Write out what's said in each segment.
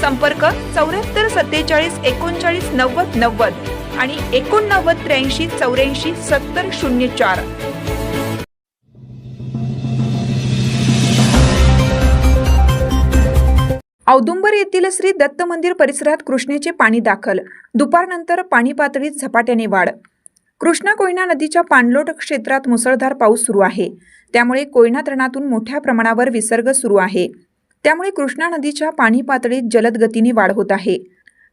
संपर्क चौऱ्याहत्तर सत्तेचाळीस एकोणचाळीस नव्वद नव्वद आणि एकोणनव्वद त्र्याऐंशी चौऱ्याऐंशी सत्तर शून्य चार. औदुंबर येथील श्री दत्त मंदिर परिसरात कृष्णेचे पाणी दाखल. दुपारनंतर पाणी पातळीत झपाट्याने वाढ. कृष्णा कोयना नदीच्या पाणलोट क्षेत्रात मुसळधार पाऊस सुरू आहे. त्यामुळे कोयना धरणातून मोठ्या प्रमाणावर विसर्ग सुरू आहे. त्यामुळे कृष्णा नदीच्या पाणी पातळीत जलद गतीने वाढ होत आहे.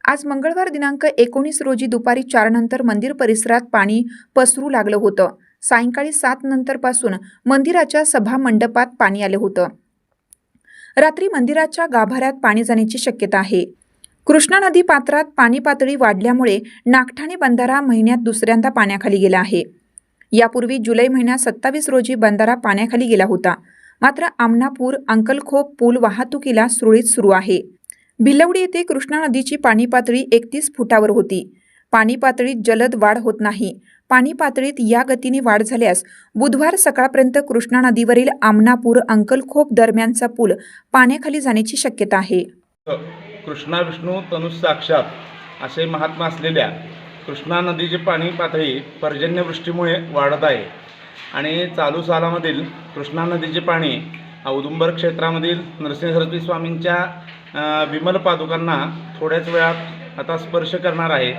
आज मंगळवार दिनांक एकोणीस रोजी दुपारी चारनंतर मंदिर परिसरात पाणी पसरू लागलं होतं. सायंकाळी सात नंतरपासून मंदिराच्या सभा मंडपात पाणी आलं होतं. रात्री मंदिराच्या गाभाऱ्यात पाणी जाण्याची शक्यता आहे. कृष्णा नदी पात्रात पाणी पातळी वाढल्यामुळे नागठाणे बंधारा महिन्यात दुसऱ्यांदा पाण्याखाली गेला आहे. यापूर्वी जुलै महिन्यात सत्तावीस रोजी बंधारा पाण्याखाली गेला होता. मात्र आमनापूर अंकलखोप पूल वाहतुकीला सुरळीत सुरू आहे. भिलवडी येथे कृष्णा नदीची पाणी पातळी एकतीस फुटावर होती. पाणी पातळीत जलद वाढ होत नाही. पाणी पातळीत या गतीने वाढ झाल्यास बुधवार सकाळपर्यंत कृष्णा नदीवरील आमनापूर अंकलखोप दरम्यानचा पूल पाण्याखाली जाण्याची शक्यता आहे. कृष्णा विष्णू तनु साक्षात असे महात्मा असलेल्या कृष्णा नदीची पाणी पातळी पर्जन्यवृष्टीमुळे वाढत आहे. आणि चालू सालामधील कृष्णा नदीचे पाणी औदुंबर क्षेत्रामधील नरसिंह सरस्वती स्वामींच्या विमल पादुकांना थोड्याच वेळात आता स्पर्श करणार आहे.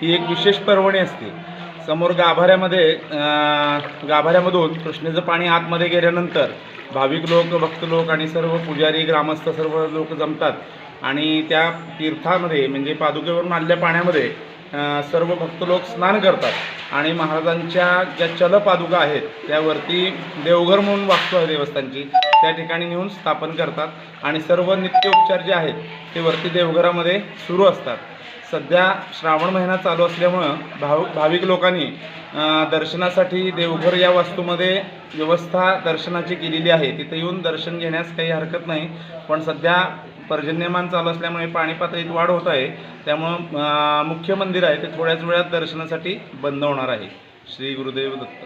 ही एक विशेष पर्वणी असते. समोर गाभाऱ्यामध्ये गाभाऱ्यामधून कृष्णेचं पाणी आतमध्ये गेल्यानंतर भाविक लोक भक्त लोक आणि सर्व पुजारी ग्रामस्थ सर्व लोक जमतात. आणि त्या तीर्थामध्ये म्हणजे पादुकेवरून आणल्या पाण्यामध्ये सर्व भक्त लोक स्नान करतात. आणि महाराजांच्या ज्या चलपादुका आहेत त्यावरती देवघर म्हणून वास्तू आहे देवस्थानची त्या ठिकाणी नेऊन स्थापन करतात. आणि सर्व नित्योपचार जे आहेत ते वरती देवघरामध्ये सुरू असतात. सध्या श्रावण महिना चालू असल्यामुळं भाव भाविक लोकांनी दर्शनासाठी देवघर या वास्तूमध्ये व्यवस्था दर्शनाची केलेली आहे. तिथे येऊन दर्शन घेण्यास काही हरकत नाही. पण सध्या पर्जन्यमान चालू असल्यामुळे पाणी पातळीत वाढ होत आहे. त्यामुळं मुख्य मंदिर आहे ते थोड्याच वेळात दर्शनासाठी बंद होणार आहे. श्री गुरुदेव दत्त.